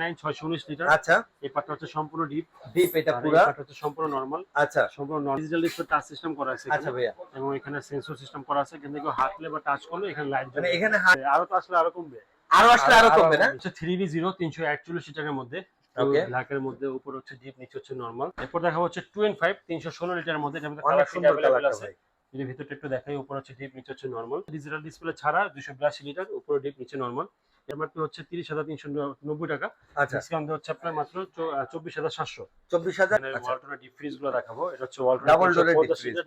Nine ছয়শো উনিশ litre আচ্ছা। এই পাটটা হচ্ছে সম্পূর্ণ ডিপ ডিপ এটা আর পাটটা হচ্ছে সম্পূর্ণ নর্মাল আচ্ছা। সম্পূর্ণ ডিজিটাল ডিসপ্লে টাচ সিস্টেম করা আছে আচ্ছা ভাইয়া। এবং এখানে সেন্সর সিস্টেম করা আছে। কিন্তু কেউ হাতলে বা টাচ করলে এখানে লাইট মানে এখানে আরও তো আসলে আরও কমবে। আরও আসলে আরও কমবে না? হচ্ছে থ্রি বি জিরো তিনশো একচল্লিশ লিটারের মধ্যে। Okay. মধ্যে উপর হচ্ছে ডিপ নিচে হচ্ছে নর্মাল এরপর দেখা হচ্ছে লিটারের মধ্যে। অনেক সুন্দর আছে। যদি ভিতরটা একটু দেখাই উপর হচ্ছে ডিপ নিচে হচ্ছে নর্মাল ডিজিটাল ডিসপ্লে ছাড়া দুশো বিরাশি লিটার উপরে ডিপ নিচে নর্মাল এমআরপি হচ্ছে তিরিশ হাজার তিনশো নব্বই টাকা। আচ্ছা। ডিসকাউন্ট হচ্ছে আপনার মাত্র চব্বিশ হাজার সাতশো। চব্বিশ হাজার? আচ্ছা। ওয়ালটনের ডিপ ফ্রিজগুলো দেখাবো। এটা হচ্ছে।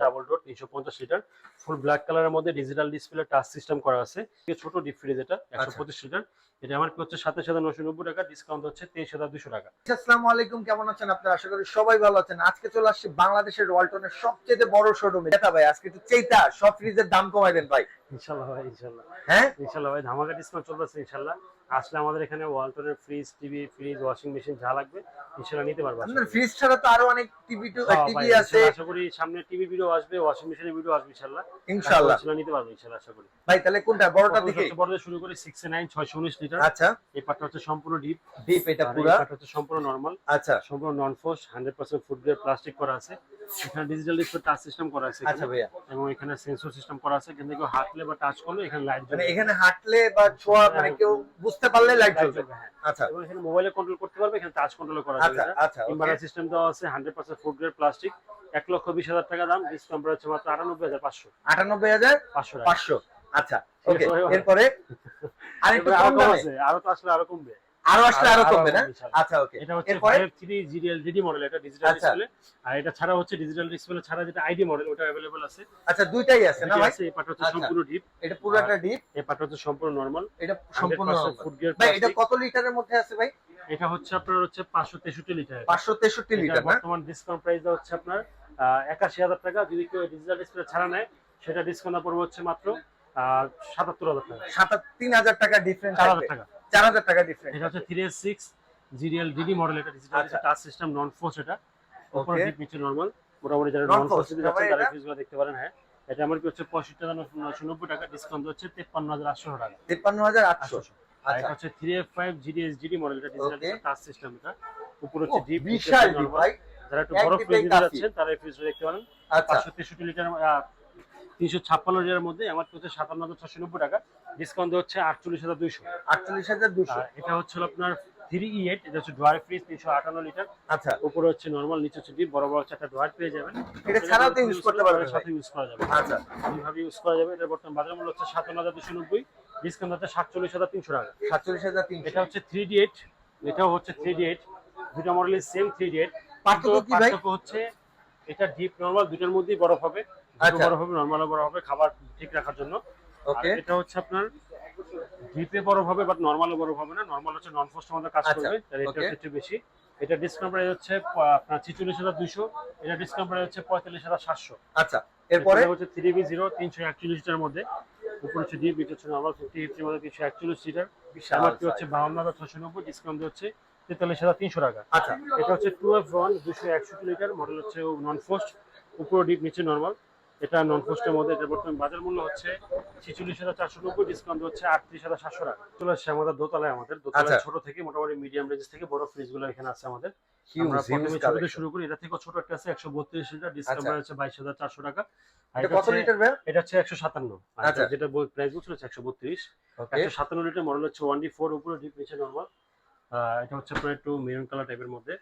ডাবল ডোর তিনশো পঞ্চাশ লিটার ফুল ব্ল্যাক কালারের মধ্যে ডিজিটাল ডিসপ্লে টাচ সিস্টেম করা আছে। ছোট ডিপ ফ্রিজ এটা একশো আচ্ছা। পঁচিশ লিটার এটা আমার হচ্ছে সাতাশ হাজার নশো নব্বই টাকা ডিসকাউন্ট হচ্ছে তেইশ হাজার দুশো টাকা। আসসালামু আলাইকুম কেমন আছেন আপনারা? আশা করি সবাই ভালো আছেন। আজকে চলে আসছি বাংলাদেশের ওয়ালটনের সবচেয়ে বড় শোরুমে ভাই আজকে একটু চেইতা সব ফ্রিজের দাম কমাই দেন ভাই। ইনশাল্লাহ ভাই ইনশাল্লাহ। হ্যাঁ? ইনশাল্লাহ ভাই ধামাকা ডিসকাউন্ট চলতেছে ইনশাল্লাহ। আসলে আমাদের এখানে ওয়ালটনের fridge TV fridge washing machine যা লাগবে ইনশাল্লাহ নিতে পারব আশা আপনার ফ্রিজ ছাড়া তো আরও অনেক টিভি হ্যাঁ টিভি আছে। আশা করি সামনে টিভি ভিডিও আসবে ওয়াশিং মেশিনের ভিডিও আসবে ইনশাল্লাহ। ইনশাআল্লাহ ইনশাল্লাহ নিতে পারব ইনশাল্লাহ আশা করি। ভাই তাহলে কোনটা? বড়টা দিকে? বড় শুরু করে সিক্স নাইন ছয়শো উনিশ লিটার আচ্ছা। এই পাটটা হচ্ছে সম্পূর্ণ ডিপ ডিপ এটা এই পাটটা হচ্ছে সম্পূর্ণ নর্মাল আচ্ছা। সম্পূর্ণ non frost hundred percent food grade plastic করা আছে। এখানে ডিজিটাল ডিসপ্লে টাচ সিস্টেম করা আছে আচ্ছা ভাইয়া। এবং এখানে সেন্সর সিস্টেম করা আছে। কিন্তু কেউ হাতলে বা টাচ করলে এখানে লাইট মানে এখানে হাঁটলে বা ছোঁয়া মানে কেউ বুঝতে পারলে লাইট জ্বলবে। হ্যাঁ। আচ্ছা। এবং এখানে মোবাইলে কন্ট্রোল করতে পারবে এখানে টাচ কন্ট্রোল করা যাবে। আচ্ছা আচ্ছা ইনভার্টার সিস্টেম দেওয়া আছে hundred percent food grade plastic এক লক্ষ বিশ হাজার টাকা দাম ডিসকাউন্ট হচ্ছে মাত্র আটানব্বই হাজার পাঁচশো। আটানব্বই হাজার পাঁচশো পাঁচশো আচ্ছা ওকে। এরপরে আরেকটু আরও আছে আরও তো আসলে আরও কমবে। আরও আসলে আরও কমবে না? আচ্ছা ওকে। এটা হচ্ছে জিডিএল জিডি মডেল এটা ডিজিটাল আচ্ছা। ডিসপ্লে আর এটা ছাড়া হচ্ছে ডিজিটাল ডিসপ্লে ছাড়া যেটা আইডি মডেল ওটা আছে। আচ্ছা দুইটাই আছে না ভাই? এই পাটা হচ্ছে আচ্ছা। সম্পূর্ণ ডিপ এটা পুরোটা ডিপ এই পাটা হচ্ছে সম্পূর্ণ নরমাল এটা সম্পূর্ণ ভাই এটা কত লিটারের মধ্যে আছে ভাই? এটা হচ্ছে আপনার হচ্ছে পাঁচশো তেষট্টি লিটার পাঁচশো তেষট্টি লিটার বর্তমান ডিসকাউন্ট প্রাইস হচ্ছে আপনার একাশি হাজার টাকা। যদি কেউ ডিজিটাল ডিসপ্লে ছাড়া নেয় সেটা ডিসকাউন্ট পড়বে হচ্ছে মাত্র সাতাত্তর হাজার টাকা। সাত তিন হাজার টাকা ডিফারেন্স চার হাজার টাকা। চার হাজার টাকা ডিফারেন্স এটা হচ্ছে three S six GDL DD model এটা digital. Touch system non frost এটা। উপরে. ডিপ নিচে নরমাল মোটামুটি যারা নন ফোর্স যদি যাচ্ছেন তারা? ফিজগুলো দেখতে পারেন হ্যাঁ। এটা আমার কি হচ্ছে পঁয়ষট্টি হাজার নশো নব্বই টাকা ডিসকাউন্ট হচ্ছে তেপ্পান্ন হাজার আটশো টাকা। তিপ্পান্ন হাজার আটশো। আটশো। আর এটা আচ্ছা হচ্ছে three F five GDS GD model এটা ডিজিটাল. টাচ সিস্টেম এটা। উপরে হচ্ছে ডিপ বিশাল ডিপ ভাই। যারা একটু বড় ফ্রিজ কাফি। যাচ্ছেন তারা এই ফ্রিজটা দেখতে পারেন। আচ্ছা। পাঁচশো তেষট্টি লিটার তিনশো ছাপ্পান্ন লিটারের মধ্যে আমার হচ্ছে সাতান্ন হাজার ছশো নব্বই টাকা। ডিসকাউন্ট হচ্ছে আটচল্লিশ হাজার দুইশো। আটচল্লিশ হাজার দুশো এটা হচ্ছে আপনার থ্রি ই এইট এটা হচ্ছে ডোয়ার ফ্রিজ তিনশো আটান্ন লিটার আচ্ছা। উপরে হচ্ছে নর্মাল নিচে হচ্ছে ডিপ বড় বড় চারটা ডোয়ার পেয়ে যাবেন। এটা ছাড়াও তো ইউজ করতে পারবেন। সাথে ইউজ করা যাবে। আচ্ছা। এইভাবে ইউজ করা যাবে এটা বর্তমান বাজার মূল্য হচ্ছে সাতান্ন হাজার দুশো নব্বই ডিসকাউন্ট হচ্ছে সাতচল্লিশ হাজার তিনশো টাকা। সাতচল্লিশ হাজার তিনশো। এটা হচ্ছে থ্রি ডি এইট এটাও হচ্ছে থ্রি ডি এইট দুটো মডেলের সেম থ্রি ডি এইট? পার্থক্য হচ্ছে এটা ডিপ নর্মাল দুটার মধ্যেই বরফ হবে। আচ্ছা। হবে নর্মালও বরফ হবে খাবার ঠিক রাখার জন্য। ওকে এটা হচ্ছে আপনার ডিপে বরফ হবে বাট নর্মালও বরফ হবে না। নর্মাল হচ্ছে নন ফোস্ট আমাদের কাজ আচ্ছা, করবে তার এটা একটু বেশি। এটা ডিসকাউন্ট প্রাইস হচ্ছে আপনার ছিচল্লিশ হাজার দুইশো এটা ডিসকাউন্ট প্রাইস হচ্ছে পঁয়তাল্লিশ হাজার সাতশো। আচ্ছা এরপরে? হচ্ছে থ্রি বি জিরো তিনশো একচল্লিশ লিটার মধ্যে। উপরে হচ্ছে ডিপ এটা হচ্ছে নর্মাল ফিফটি ফিফটির মধ্যে তিনশো একচল্লিশ লিটার। হচ্ছে বাহান্ন হাজার ছশো নব্বই ডিসকাউন্ট হচ্ছে তেতাল্লিশ হাজার তিনশো টাকা। আচ্ছা। এটা হচ্ছে টু এফ ওয়ান দুশো একষট্টি লিটার মডেল হচ্ছে নন ফোস্ট উপরে ডিপ নিচে নর্মাল এটা নন ফোস্টের মধ্যে এটা বর্তমান বাজার মূল্য হচ্ছে ছিচল্লিশ হাজার চারশো নব্বই ডিসকাউন্ট হচ্ছে আটত্রিশ হাজার সাতশো টাকা। চলে আসছে আমাদের দোতলায় আমাদের দোতলায় আচ্ছা। ছোট থেকে মোটামুটি মিডিয়াম রেঞ্জ থেকে বড় ফ্রিজগুলো এখানে আছে আমাদের। শুরু করি এটা থেকে ছোট একটা আছে একশো বত্রিশ লিটার ডিসকাউন্ট আচ্ছা। হচ্ছে বাইশ হাজার চারশো টাকা। এটা হচ্ছে একশো সাতান্ন। আচ্ছা। যেটা প্রাইস বলছিল একশো বত্রিশ। একশো সাতান্ন লিটার মডেল হচ্ছে ওয়ান ডি ফোর উপরে ডিপ নিচে নর্মাল এটা হচ্ছে আপনার একটু মেরুন কালার টাইপের মধ্যে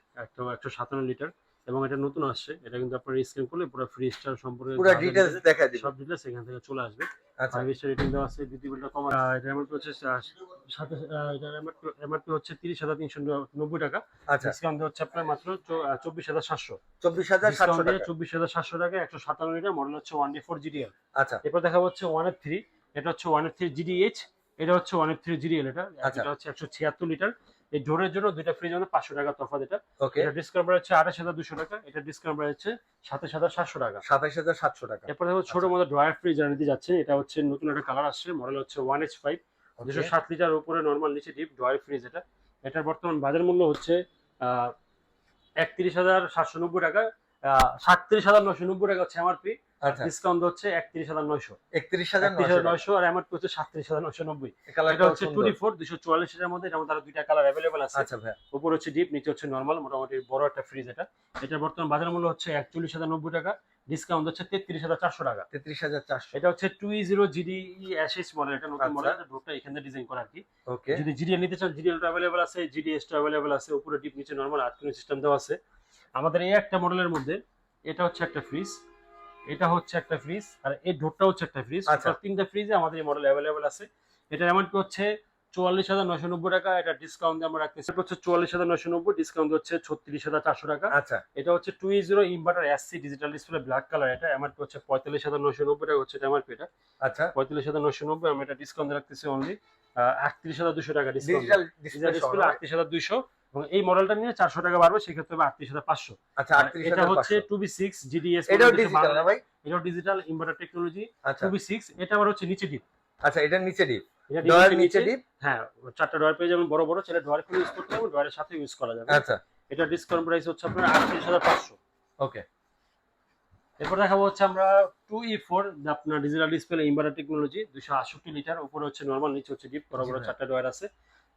একশো সাতান্ন লিটার। এবং এটা নতুন আসছে। এটা কিন্তু আপনার স্ক্রিন করলে পুরো ফ্রি স্টার সম্পর্কে পুরো ডিটেইলস দেখা দিন সব ডিটেলস এখান থেকে চলে আসবে। আচ্ছা। ফাইভ স্টার রেটিং দেওয়া আছে বিদ্যুৎ বিলটা কম আহ, এটা এমআরপি হচ্ছে সাথে এটার এমআরপি হচ্ছে তিরিশ হাজার তিনশো নব্বই টাকা। আচ্ছা। ডিসকাউন্ট হচ্ছে আপনার মাত্র চব্বিশ হাজার সাতশো। চব্বিশ হাজার সাতশো টাকা। চব্বিশ হাজার সাতশো টাকা একশো সাতান্ন লিটার মডেল হচ্ছে ওয়ান ডি ফোর জিডিএল আচ্ছা। এরপর দেখা হচ্ছে ওয়ান এফ থ্রি এটা হচ্ছে ওয়ান এফ থ্রি জিডিএইচ এটা হচ্ছে ওয়ান এফ থ্রি জিডিএল এটা। আচ্ছা। এটা হচ্ছে একশো ছিয়াত্তর লিটার এই ডোরের জন্য দুইটা ফ্রিজ জন্য পাঁচশো টাকা তফাৎ এটা। এটা ডিসকাউন্ট হচ্ছে আঠাশ হাজার দুশো টাকা এটা ডিসকাউন্ট হচ্ছে সাতাশ হাজার সাতশো টাকা। সাতাইশ হাজার সাতশো টাকা। এরপর দেখো ছোট মতো ড্রয়ার ফ্রিজ নিতে যাচ্ছে এটা হচ্ছে নতুন একটা কালার আসছে মডেল হচ্ছে ওয়ান এইচ ফাইভ দুশো সাত লিটার উপরে নর্মাল নিচে ডিপ ড্রয়ার ফ্রিজ এটা। এটার বর্তমান বাজার মূল্য হচ্ছে একত্রিশ হাজার সাতশো নব্বই টাকা সাতত্রিশ হাজার নশো নব্বই টাকা হচ্ছে এমআরপি আচ্ছা ডিসকাউন্ট হচ্ছে একত্রিশ হাজার নয়শো। একত্রিশ হাজার নয়শো আর এমআরপি হচ্ছে সাতত্রিশ হাজার নয়শো নব্বই। এটা হচ্ছে টুটি ফোর দুশো চুয়াল্লিশ এর মধ্যে এটার মধ্যে আরও দুইটা কালার অ্যাভেলেবল আছে। আচ্ছা ভাইয়া। উপর হচ্ছে ডিপ নিচে হচ্ছে নর্মাল মোটামুটি বড় একটা ফ্রিজ এটা। এটার বর্তমান বাজার মূল্য হচ্ছে একচল্লিশ হাজার নব্বই টাকা। ডিসকাউন্ট হচ্ছে তেত্রিশ হাজার চারশো টাকা। তেত্রিশ হাজার চারশো। এটা হচ্ছে টু জিরো জিডি মডেল এটা নতুন আচ্ছা। মডেল ডোরটা এখানে ডিজাইন করা আর কি। ওকে যদি জিডিএল নিতে চান জিডিএল অ্যাভেলেবল আছে জিডিএস অ্যাভেলেবল আছে উপরে ডিপ নিচে নর্মাল আটকিনো সিস্টেম দেওয়া আছে। আমাদের এই একটা মডেলের মধ্যে এটা হচ্ছে একটা ফ্রিজ এটা হচ্ছে একটা ফ্রিজ আর এই ডোরটা হচ্ছে একটা ফ্রিজ। তিনটা ফ্রিজে আমাদের এই মডেল অ্যাভেলেবল আছে। এটা এমনকি হচ্ছে? চুয়াল্লিশ হাজার নয়শো নব্বই টাকা। এটা ডিসকাউন্ট আমরা রাখতেছি। এটা হচ্ছে চুয়াল্লিশ হাজার নয়শো নব্বই ডিসকাউন্ট হচ্ছে ছত্রিশ হাজার চারশো টাকা। আচ্ছা। এটা হচ্ছে two zero inverter SC digital display black colour এটা। এমআরপি হচ্ছে? পঁয়তাল্লিশ হাজার নয়শো নব্বই টাকা হচ্ছে এটা এমআরপি এটা? আচ্ছা। পঁয়তাল্লিশ হাজার নয়শো নব্বই আমি এটা ডিসকাউন্ট রাখতেছি অনলি আটত্রিশ হাজার দুশো টাকা ডিসকাউন্ট ডিসপ্লে আটত্রিশ হাজার দুইশো এবং এই মডেলটা নিয়ে চারশো টাকা বাড়বে সেক্ষেত্রে হবে আটত্রিশ হাজার পাঁচশো। আচ্ছা এটা হচ্ছে টু বি সিক্স জিডিএস এটাও ডিজিটাল না ভাই? এটাও digital inverter technology two B six এটা আবার হচ্ছে নিচে ডিপ আচ্ছা নিচে ডিপ এটা নিচে ডিপ হ্যাঁ চারটা ডয়ার পেয়ে যাবেন বড় বড় ছেলে ডয়ার করে ইউজ করতে হবে ডয়ারের সাথে ইউজ করা যাবে। আচ্ছা। এটা ডিসকাউন্ট প্রাইস হচ্ছে আপনার আটত্রিশ হাজার পাঁচশো। ওকে। এরপর দেখাবো হচ্ছে আমরা টু ই ফোর আপনার ডিজিটাল ডিসপ্লে ইনভার্টার টেকনোলজি দুশো আটষট্টি লিটার উপরে হচ্ছে নর্মাল নিচে হচ্ছে ডিপ বড় বড় চারটা ডয়ার আছে।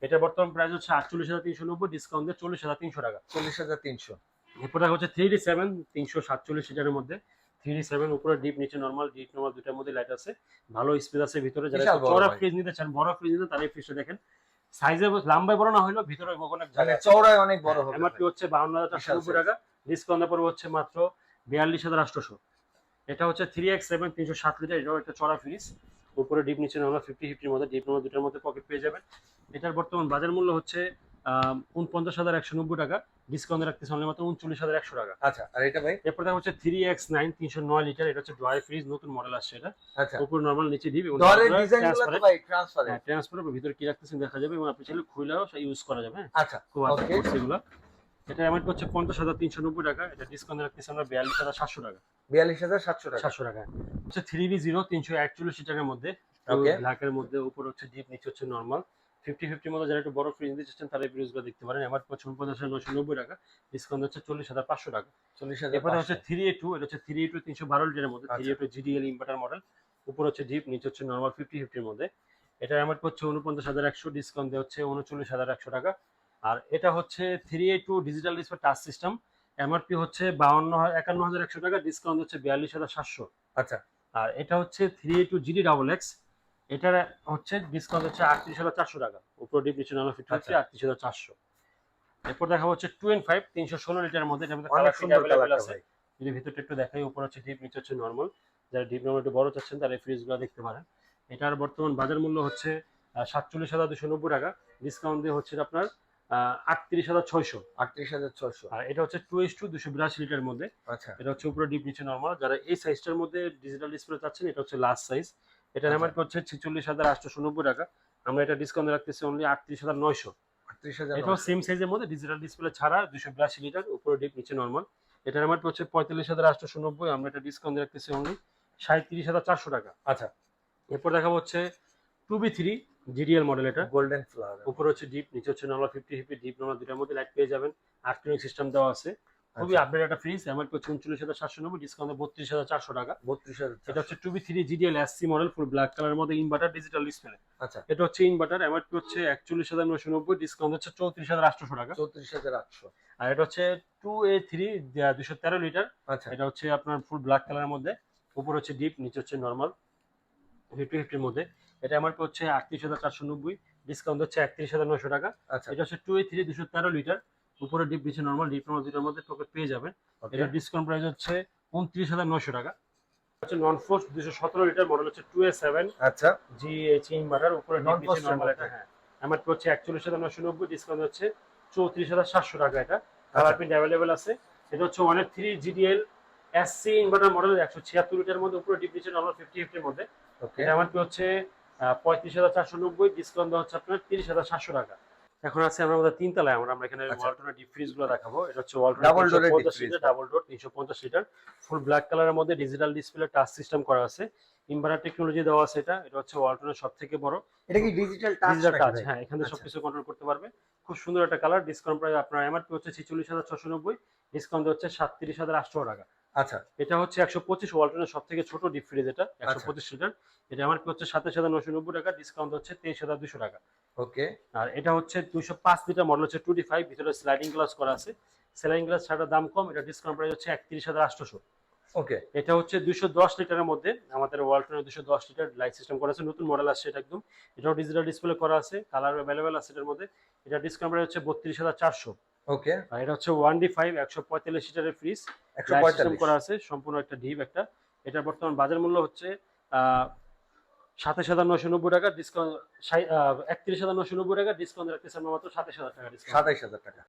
এটা বর্তমান প্রাইস হচ্ছে আটচল্লিশ হাজার তিনশো নব্বই ডিসকাউন্ট দিয়ে চল্লিশ হাজার তিনশো টাকা। চল্লিশ হাজার তিনশো। এরপর হচ্ছে থ্রি ডি সেভেন তিনশো সাতচল্লিশ লিটারের মধ্যে। থ্রি ডি সেভেন উপরে ডিপ নিচে নর্মাল ডিপ নর্মাল দুটার মধ্যে লাইট আছে। ভালো স্পেস আছে ভিতরে যারা বড় ফ্রিজ নিতে চান বড় ফ্রিজ নিতে তারা এই ফ্রিজটা দেখেন। সাইজে লম্বায় বড় না হলেও ভিতরে অনেক মানে জায়গা চওড়ায় অনেক বড় হবে এমআরপি হচ্ছে বাউন্ন হাজার চারশো টাকা। ডিসকাউন্ট পড়বে হচ্ছে মাত্র বিয়াল্লিশ হাজার আটশোশো। এটা হচ্ছে থ্রি এক্স সেভেন তিনশো সাত লিটার এটাও একটা চড়া ফ্রিজ উপরে ডিপ নিচে নর্মাল ফিফটি ফিফটির মধ্যে ডিপ নর্মাল দুটার মধ্যে পকেট পেয়ে যাবেন। এটার বর্তমান বাজার মূল্য হচ্ছে উনপঞ্চাশ হাজার একশো নব্বই টাকা ডিসকাউন্ট রাখতেছে অনলি মাত্র উনচল্লিশ হাজার একশো টাকা। আচ্ছা আর এটা ভাই? এরপর দেখা হচ্ছে থ্রি এক্স নাইন তিনশো নয় লিটার এটা হচ্ছে ড্রয়ার ফ্রিজ নতুন মডেল আসছে এটা। আচ্ছা। উপর নর্মাল নিচে ভাই ট্রান্সফারেন্ট ট্রান্সফার ভিতরে কি রাখতেছেন দেখা যাবে এবং আপনি চাইলে খুলেও ইউজ করা যাবে হ্যাঁ। আচ্ছা খুব এগুলো। এটা অ্যামাউন্ট হচ্ছে পঞ্চাশ হাজার তিনশো নব্বই টাকা এটা ডিসকাউন্ট রাখতেছি আমরা বিয়াল্লিশ হাজার সাতশো টাকা। বিয়াল্লিশ হাজার সাতশো টাকা? সাতশো টাকা। হচ্ছে থ্রি বি জিরো তিনশো একচল্লিশ লিটারের মধ্যে ব্ল্যাকের মধ্যে উপর হচ্ছে ডিপ নিচে হচ্ছে নর্মাল ফিফটি ফিফটির মধ্যে যারা একটু বড় ফ্রিজ নিতে চাচ্ছেন তারা এই ফ্রিজগুলো দেখতে পারেন। আমার পঞ্চাশ পঞ্চাশ নশো নব্বই টাকা ডিসকাউন্ট হচ্ছে চল্লিশ হাজার পাঁচশো টাকা। চল্লিশ হাজার এরপরে হচ্ছে থ্রি এ টু এটা হচ্ছে থ্রি এ টু তিনশো বারো লিটারের মধ্যে three A two GDL inverter model উপর হচ্ছে ডিপ নিচে হচ্ছে নর্মাল ফিফটি ফিফটির মধ্যে। এটা আমার হচ্ছে উনপঞ্চাশ হাজার একশো ডিসকাউন্ট দেওয়া হচ্ছে উনচল্লিশ হাজার একশো টাকা। আর এটা হচ্ছে three A two digital display touch system MRP হচ্ছে বাউন্ন একান্ন হাজার একশো টাকা ডিসকাউন্ট হচ্ছে বিয়াল্লিশ হাজার সাতশো। আচ্ছা। আর এটা হচ্ছে three A two GD double X এটার হচ্ছে ডিসকাউন্ট হচ্ছে আটত্রিশ হাজার চারশো টাকা। উপর ডিপ নিচে নর্মাল ফিফটি হচ্ছে। আটত্রিশ হাজার চারশো। এরপর দেখা হচ্ছে টু এন ফাইভ তিনশো ষোলো লিটারের মধ্যে। আছে। যদি ভিতরটা একটু দেখাই উপর হচ্ছে ডিপ নিচে হচ্ছে নর্মাল যারা ডিপ নর্মাল একটু বড় চাচ্ছেন তারা এই ফ্রিজগুলো দেখতে পারেন। এটার বর্তমান বাজার মূল্য হচ্ছে সাতচল্লিশ হাজার দুশো নব্বই টাকা। ডিসকাউন্ট দিয়ে হচ্ছে আপনার আটত্রিশ হাজার ছয়শো। আটত্রিশ হাজার ছশো আর এটা হচ্ছে টু এস টু দুশো বিরাশি লিটারের মধ্যে। আচ্ছা। এটা হচ্ছে উপরে ডিপ নিচে নর্মাল যারা এই সাইজটার মধ্যে ডিজিটাল ডিসপ্লে চাচ্ছেন এটা হচ্ছে লাস্ট সাইজ এটা আচ্ছা। আমার হচ্ছে ছেচল্লিশ হাজার আটশো নব্বই টাকা। আমরা এটা ডিসকাউন্ট রাখতেছি অনলি আটত্রিশ হাজার নয়শো। এটাও সেম সাইজের মধ্যে ডিজিটাল ডিসপ্লে ছাড়া দুশো বিরাশি লিটার উপরে ডিপ নিচে নর্মাল এটার আমার হচ্ছে পঁয়তাল্লিশ হাজার আটশো নব্বই আমরা এটা ডিসকাউন্ট রাখতেছি অনলি সাঁত্রিশ হাজার চারশো টাকা। আচ্ছা এরপর দেখাবো হচ্ছে two B three GDL model এটা। গোল্ডেন ফ্লাওয়ার উপরে হচ্ছে ডিপ নিচে হচ্ছে normal fifty fifty deep normal দুটার মধ্যে লাইট পেয়ে যাবেন। আফটারনুন সিস্টেম দেওয়া আছে। খুবই আচ্ছা। আপডেট একটা ফ্রিজ আমার হচ্ছে উনচল্লিশ হাজার সাতশো নব্বই ডিসকাউন্ট বত্রিশ হাজার চারশো টাকা। বত্রিশ হাজার এটা হচ্ছে two B three GDL SC model full black কালারের মধ্যে ইনভার্টার ডিজিটাল ডিসপ্লে আচ্ছা। এটা হচ্ছে ইনভার্টার এমআরপি হচ্ছে একচল্লিশ হাজার নশো নব্বই ডিসকাউন্ট হচ্ছে চৌত্রিশ হাজার আটশো টাকা। চৌত্রিশ হাজার আটশো। আর এটা হচ্ছে টু এ থ্রি দুশো তেরো লিটার আচ্ছা। এটা হচ্ছে আপনার ফুল ব্ল্যাক কালারের মধ্যে। উপর হচ্ছে ডিপ নিচে হচ্ছে নর্মাল ফিফটি ফিফটির মধ্যে। এটা আমার হচ্ছে আটত্রিশ হাজার চারশো নব্বই ডিসকাউন্ট হচ্ছে একত্রিশ হাজার নশো টাকা। আচ্ছা। এটা হচ্ছে টু এ থ্রি দুশো তেরো লিটার উপরে ডিপ নিচে নর্মাল ডিপ নর্মাল দুটার মধ্যে পকেট পেয়ে যাবেন। এটা ডিসকাউন্ট প্রাইস হচ্ছে উনত্রিশ হাজার নশো টাকা। হচ্ছে নন ফোর্স দুশো সতেরো লিটার মডেল হচ্ছে টু এ সেভেন আচ্ছা। জি এইচ ইনভার্টার উপরে নর্মাল এটা হ্যাঁ। আমার হচ্ছে একচল্লিশ হাজার নশো নব্বই ডিসকাউন্ট হচ্ছে চৌত্রিশ হাজার সাতশো টাকা এটা। আচ্ছা। কালার প্রিন্ট অ্যাভেলেবেল আছে। এটা হচ্ছে one three GDL SC inverter model একশো ছিয়াত্তর লিটার মধ্যে উপরে ডিপ নিচে নর্মাল ফিফটি ফিফটির মধ্যে। ওকে হচ্ছে পঁয়ত্রিশ হাজার চারশো নব্বই ডিসকাউন্ট দেওয়া হচ্ছে আপনার তিরিশ হাজার সাতশো টাকা। এখন আছে আমরা আমাদের তিন তলায় আমরা আমরা এখানে। ওয়ালটনের ডিপ ফ্রিজগুলো দেখাবো। এটা হচ্ছে ওয়ালটন লিটার টা। ডাবল ডোর তিনশো পঞ্চাশ লিটার ফুল ব্ল্যাক কালারের মধ্যে ডিজিটাল ডিসপ্লে টাচ সিস্টেম করা আছে। ইনভার্টার টেকনোলজি দেওয়া আছে এটা এটা হচ্ছে ওয়ালটনের সব থেকে বড়। এটা কি ডিজিটাল টাচ ডিজিটাল টাচ হ্যাঁ এখানে আচ্ছা। সবকিছু কন্ট্রোল করতে পারবে। খুব সুন্দর একটা কালার ডিসকাউন্ট প্রাইস আপনার এমআরপি হচ্ছে ছিচল্লিশ হাজার ছশো নব্বই ডিসকাউন্ট হচ্ছে সাতত্রিশ হাজার আটশো টাকা। আচ্ছা। এটা হচ্ছে একশো পঁচিশ ওয়ালটনের সব থেকে ছোট ডিপ ফ্রিজ এটা একশো আচ্ছা। পঁচিশ লিটার। এটা আমার হচ্ছে সাতাশ হাজার নশো নব্বই টাকা ডিসকাউন্ট হচ্ছে তেইশ হাজার দুশো টাকা। ওকে। আর এটা হচ্ছে দুইশো পাঁচ লিটার মডেল হচ্ছে ফাইভ ভিতরে স্লাইডিং গ্লাস করা আছে। স্লাইডিং গ্লাস ছাড়া দাম কম এটা ডিসকাউন্ট প্রাইস হচ্ছে একত্রিশ হাজার আটশোশো। ওকে। এটা হচ্ছে দুশো দশ লিটারের মধ্যে আমাদের ওয়ালটনের দুশো দশ লিটার লাইট সিস্টেম করা আছে নতুন মডেল আসছে এটা একদম। এটাও ডিজিটাল ডিসপ্লে করা আছে কালার অ্যাভেলেবেল আছে এটার মধ্যে। এটা ডিসকাউন্ট প্রাইস হচ্ছে বত্রিশ হাজার চারশো। ওকে। আর এটা হচ্ছে ওয়ান ডি ফাইভ একশো পঁয়তাল্লিশ লিটারের ফ্রিজ করা আছে সম্পূর্ণ একটা ডিপ একটা। এটার বর্তমান বাজার মূল্য হচ্ছে সাতাশ হাজার নশো নব্বই টাকা ডিসকাউন্ট একত্রিশ হাজার নশো নব্বই টাকা ডিসকাউন্ট রাখতেছে আমরা মাত্র সাতাশ হাজার টাকা ডিসকাউন্ট সাতাইশ হাজার টাকা।